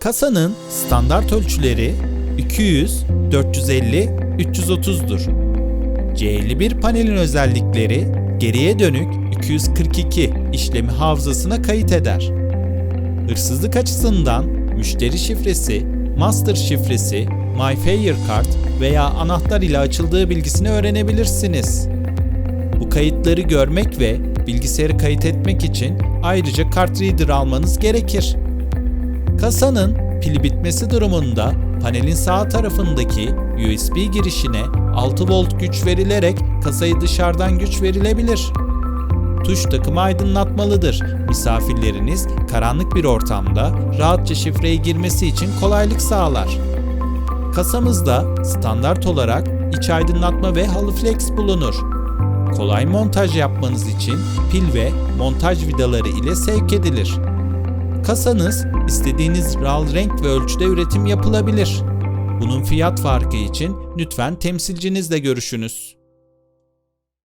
Kasanın standart ölçüleri 200, 450, 330'dur. C51 panelin özellikleri geriye dönük 242 işlemi hafızasına kayıt eder. Hırsızlık açısından müşteri şifresi, master şifresi, MyFair kart veya anahtar ile açıldığı bilgisini öğrenebilirsiniz. Bu kayıtları görmek ve bilgisayarı kayıt etmek için ayrıca kart reader almanız gerekir. Kasanın pili bitmesi durumunda panelin sağ tarafındaki USB girişine 6 volt güç verilerek kasayı dışarıdan güç verilebilir. Tuş takımı aydınlatmalıdır. Misafirleriniz karanlık bir ortamda rahatça şifreye girmesi için kolaylık sağlar. Kasamızda standart olarak iç aydınlatma ve halı flex bulunur. Kolay montaj yapmanız için pil ve montaj vidaları ile sevk edilir. Kasanız istediğiniz RAL renk ve ölçüde üretim yapılabilir. Bunun fiyat farkı için lütfen temsilcinizle görüşünüz.